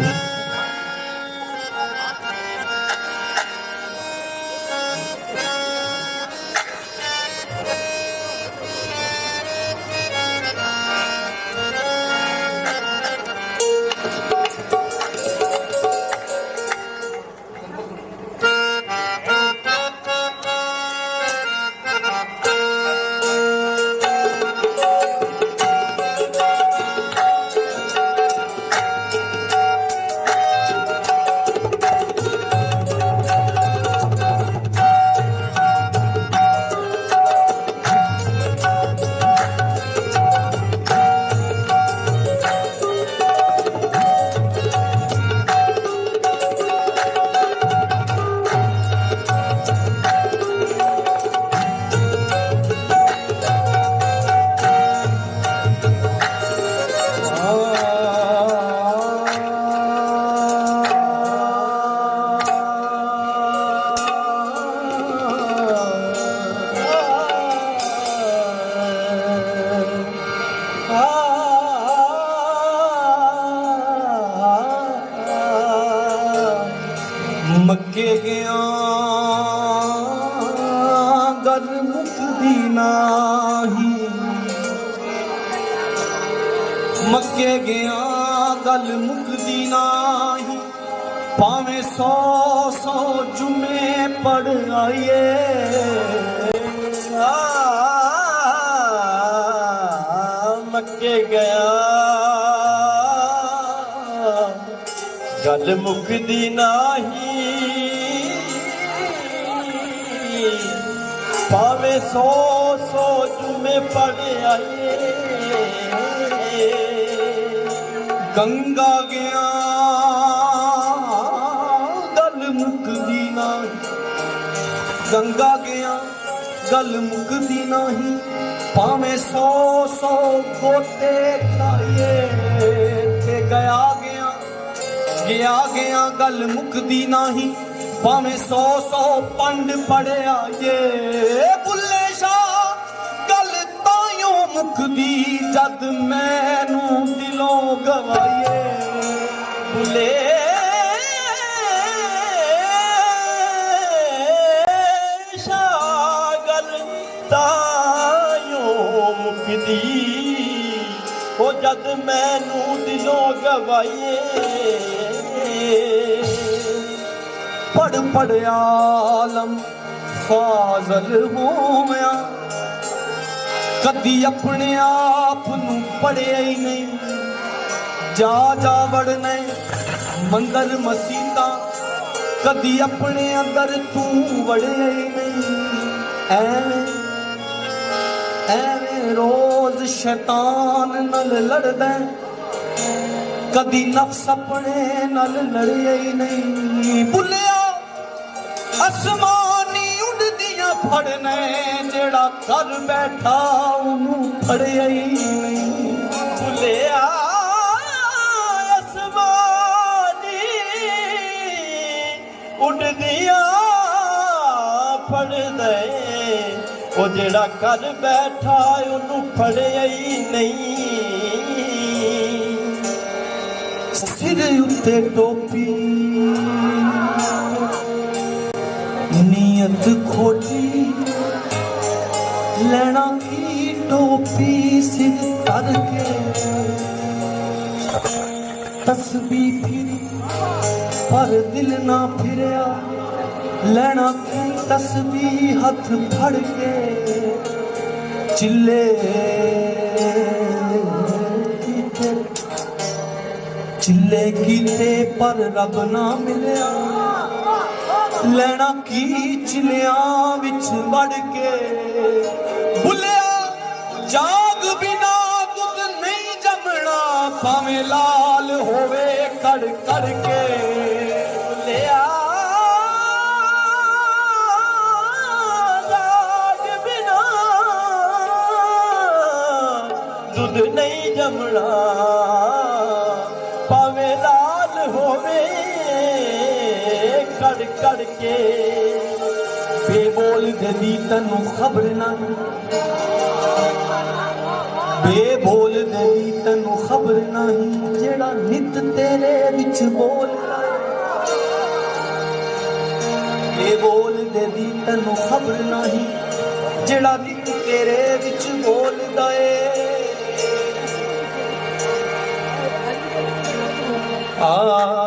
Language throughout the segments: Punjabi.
ਮੱਕੇ ਗਿਆ, ਗੱਲ ਮੁਕਦੀ ਨਾਹੀ। ਭਾਵੇਂ ਸੌ ਸੌ ਜੁਮੇ ਪੜ ਆਈਏ। ਮੱਕੇ ਗਿਆ। ਗੱਲ ਮੁਕਦੀ ਨਾਹੀ। ਭਾਵੇਂ ਸੌ ਸੌ ਜੁਮੇ ਪੜ ਆਈਏ। ਗੰਗਾ ਗਿਆ, ਗੱਲ ਮੁੱਕਦੀ ਨਾਹੀ। ਗੰਗਾ ਗਿਆ, ਗੱਲ ਮੁਕਦੀ ਨਹੀਂ। ਭਾਵੇਂ ਸੌ ਸੌ ਗੋਤੇ ਖਾਈਏ, ਤੇ ਗਿਆ ਗਿਆ ਗਿਆ ਗਿਆ, ਗੱਲ ਮੁਕਦੀ ਨਹੀਂ। ਭਾਵੇਂ ਸੌ ਸੌ ਪੰਡ ਪੜਿਆ ਏ ਬੁੱਲੇ ਸ਼ਾਹ, ਗੱਲ ਤਾਈਓ ਮੁਕਦੀ ਜਦ ਮੈਨੂੰ ਦਿਲੋਂ ਗਵਾਈਏ? ਬੁੱਲੇ ਸ਼ਾਗਲ ਤਾਇਓ ਮੁਕਦੀ ਹੋ ਜਦ ਮੈਨੂੰ ਦਿਲੋਂ ਗਵਾਈਏ। ਪੜ ਪੜ ਆਲਮ ਫਾਜ਼ਲ ਹੋਵਿਆ। ਕਦੀ ਆਪਣੇ ਆਪ ਨੂੰ ਪੜਿਆ ਹੀ ਨਹੀਂ। ਜਾ ਜਾ ਵੜਨੇ ਮੰਦਰ ਮਸੀਤਾਂ, ਕਦੀ ਆਪਣੇ ਅੰਦਰ ਤੂੰ ਵੜਿਆ ਹੀ ਨਹੀਂ। ਐਵੇਂ ਐਵੇਂ ਰੋਜ਼ ਸ਼ੈਤਾਨ ਨਾਲ ਲੜਦਾ ਕਦੀ ਨਫਸ ਆਪਣੇ ਨਾਲ ਲੜਿਆ ਹੀ ਨਹੀਂ। ਭੁੱਲਿਆ, ਅਸਮਾਨੀ ਉੱਡਦੀਆਂ ਫੜਨੇ ਜਿਹੜਾ ਕਰ ਬੈਠਾ ਉਹਨੂੰ ਫੜਿਆ ਹੀ ਨਹੀਂ। ਜਿਹੜਾ ਘਰ ਬੈਠਾ ਉਹਨੂੰ ਫੜਿਆ ਹੀ ਨਹੀਂ। ਸਿਰ ਉੱਤੇ ਟੋਪੀ। ਨੀਅਤ ਖੋਟੀ ਲੈਣਾ ਕੀ ਟੋਪੀ ਸਿਰ ਕਰਕੇ ਤਸਬੀਹ ਫਿਰੀ, ਪਰ ਦਿਲ ਨਾ ਫਿਰਿਆ। ਲੈਣਾ ਕੀ ਤਸਬੀਹ ਹੱਥ ਫੜ ਕੇ ਚਿੱਲੇ ਕੀਤੇ। ਚਿੱਲੇ ਕੀਤੇ ਪਰ ਰੱਬ ਨਾ ਮਿਲਿਆ। ਲੈਣਾ ਕੀ ਚਿਲਿਆਂ ਵਿੱਚ ਵੜ ਕੇ। ਬੁੱਲਿਆ ਜਾਗ ਬਿਨਾ ਦੁੱਧ ਨਹੀਂ ਜੰਮਣਾ, ਭਾਵੇਂ ਲਾਲ ਹੋਵੇ ਕੜ ਕੜ ਕੇ। ਕੜ ਬੇਬੋਲ ਦੀ ਤੈਨੂੰ ਖਬਰ ਨਾ। ਬੇਬੋਲ ਦੀ ਤੈਨੂੰ ਖਬਰ ਨਹੀਂ, ਜਿਹੜਾ ਨਿਤ ਤੇਰੇ ਵਿੱਚ ਬੋਲਦਾ ਇਹ ਦੀ ਤੈਨੂੰ ਖਬਰ ਨਹੀਂ, ਜਿਹੜਾ ਨਿਤ ਤੇਰੇ ਵਿੱਚ ਬੋਲਦਾ ਏ। ਆ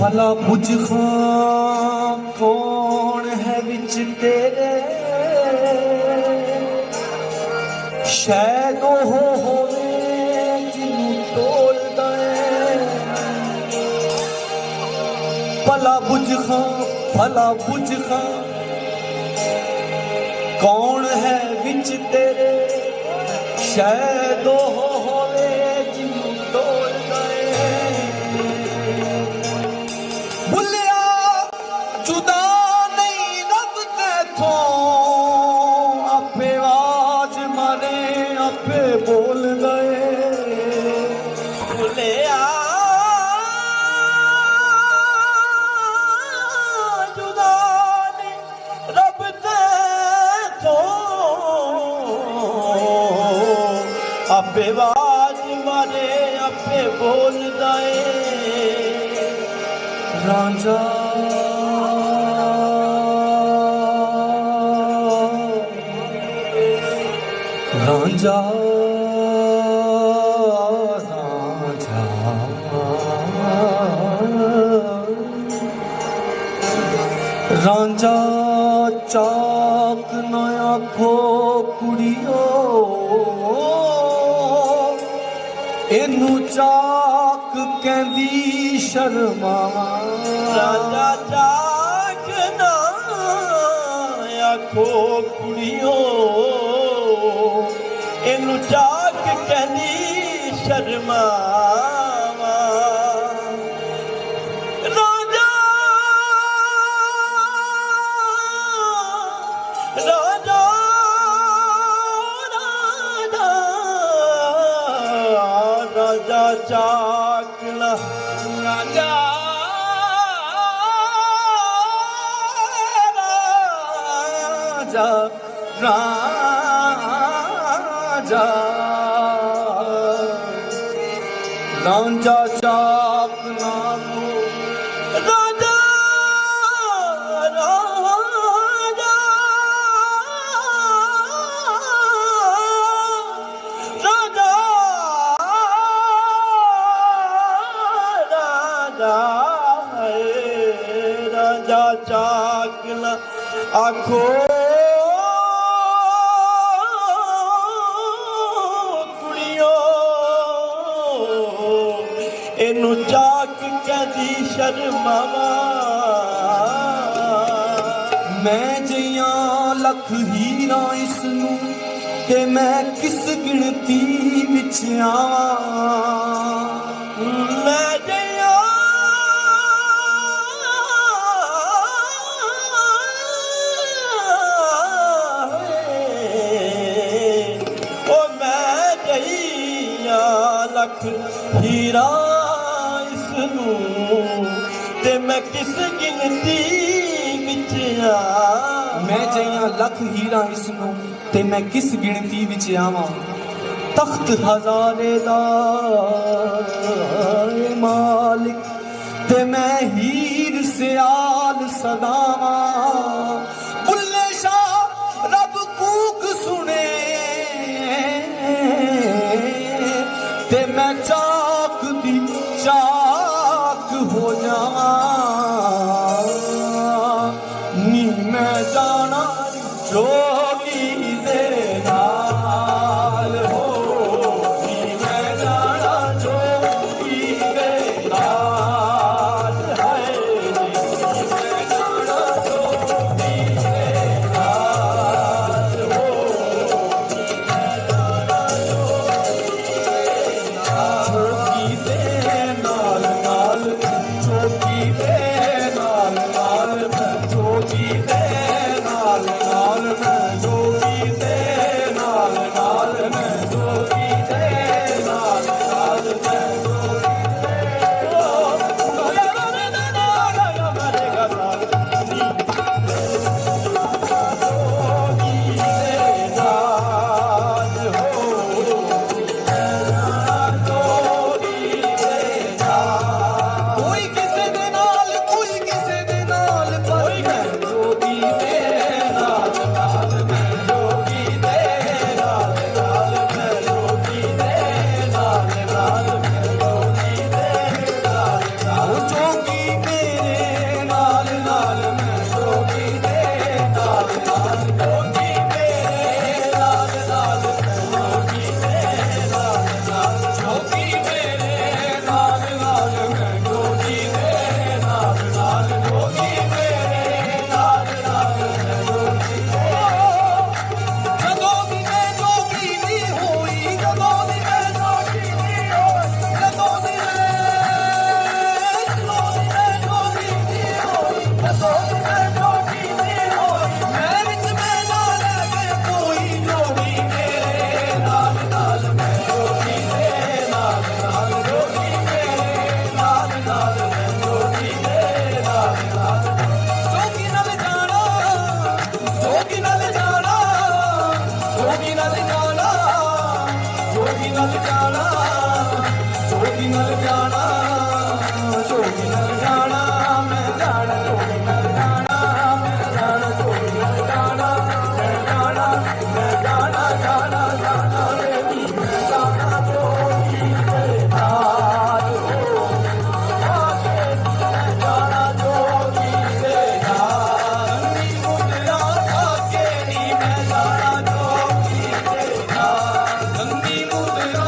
ਭਲਾ ਬੁਝ ਖਾਂ ਕੌਣ ਹੈ ਵਿੱਚ ਤੇਰੇ? ਸ਼ਾਇਦ ਉਹ ਹੋਵੇ ਜਿਹਨੂੰ ਤੋਲਦਾ ਏ ਭਲਾ ਬੁਝ ਖਾਂ ਭਲਾ ਬੁਝ ਖਾਂ ਕੌਣ ਹੈ ਵਿੱਚ ਤੇਰੇ? ਸ਼ਾਇਦ ਉਹ ਆਪੇ ਬੋਲਦਾ ਏ। ਰਾਂਝਾ। ਰਾਂਝਾ। शर्मा। राजा जागना आखो अखो कुड़ जाग कहनी शर्मा। ਰਾਜਾ ਰਾਜਾ ਸ਼ਰਮਾਵਾ ਮੈਂ ਜਿਆਂ ਲੱਖ ਹੀਰਾ ਇਸ ਨੂੰ ਤੇ ਮੈਂ ਕਿਸ ਗਿਣਤੀ ਵਿੱਚ ਆਵਾਂ। ਮੈਂ ਜਿਆਂ ਓ ਮੈਂ ਜਈਆ ਲੱਖ ਹੀਰਾ ਇਸ ਨੂੰ ਤੇ ਮੈਂ ਕਿਸ ਗਿਣਤੀ ਵਿੱਚ ਆ? ਮੈਂ ਜਈਆ ਲੱਖ ਹੀਰਾ ਇਸ ਨੂੰ ਤੇ ਮੈਂ ਕਿਸ ਗਿਣਤੀ ਵਿੱਚ ਆਵਾਂ? ਤਖਤ ਹਜ਼ਾਰੇ ਦਾ ਮਾਲਿਕ ਤੇ ਮੈਂ ਹੀਰ ਸਿਆਲ ਸਦਾਵਾਂ। ਹੋ ਜੋਗੀ ਨਾਲ ਜਾਣਾ ਜੋਗੀ ਨਾਲ ਜਾਣਾ ਜੋਗੀ ਨਾਲ ਜਾਣਾ। Hallelujah.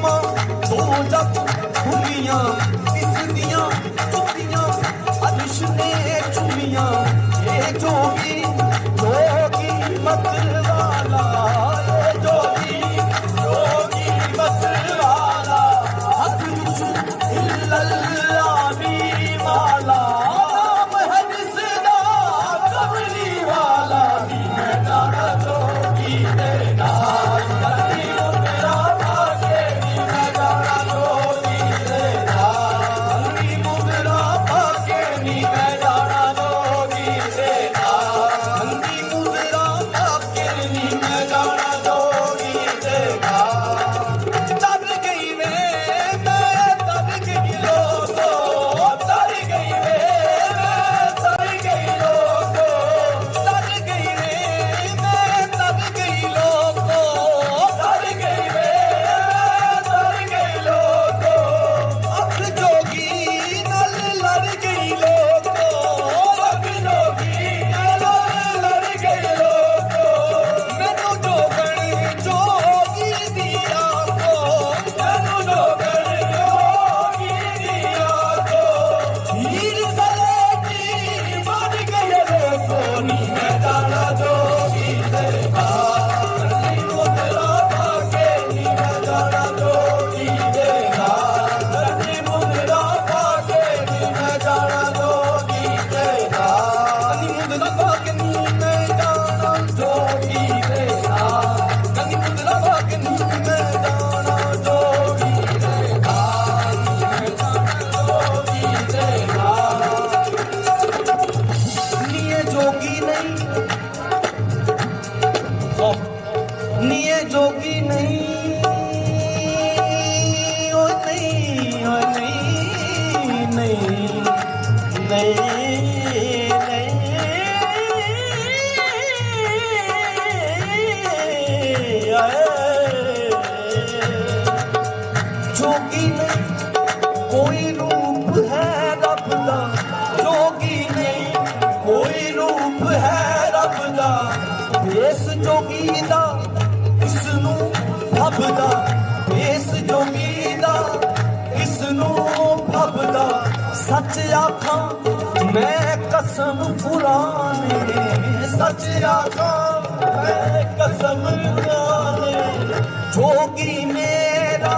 ਮਾਂ ਦੋ ਜੱਤ ਦੁਨੀਆਂ ਇਸ ਦੀਆਂ ਚੁੱਕੀਆਂ ਅਰਸ਼ ਨੇ ਚੁੰਮੀਆਂ ਇਹ ਜੋਗੀ ਜੋਗੀ ਮਤ ਵਾਲਾ ਗਿਆ ਏ ਜੋਗੀ ਨਹੀਂ, ਕੋਈ ਰੂਪ ਹੈ ਰੱਬ ਦਾ। ਜੋਗੀ ਨਹੀਂ, ਕੋਈ ਰੂਪ ਹੈ ਰੱਬ ਦਾ। ਇਸ ਜੋਗੀ ਦਾ ਇਸ ਨੂੰ ਰੱਬ ਦਾ। ਇਸ ਜੋਗੀ ਦਾ ਇਸ ਨੂੰ ਰੱਬ ਦਾ। ਸੱਚ ਆਖਾਂ, ਮੈਂ ਕਸਮ ਪੁਰਾਣੇ ਸੱਚ ਆਖਾਂ, ਮੈਂ ਕਸਮ जोगी मेरा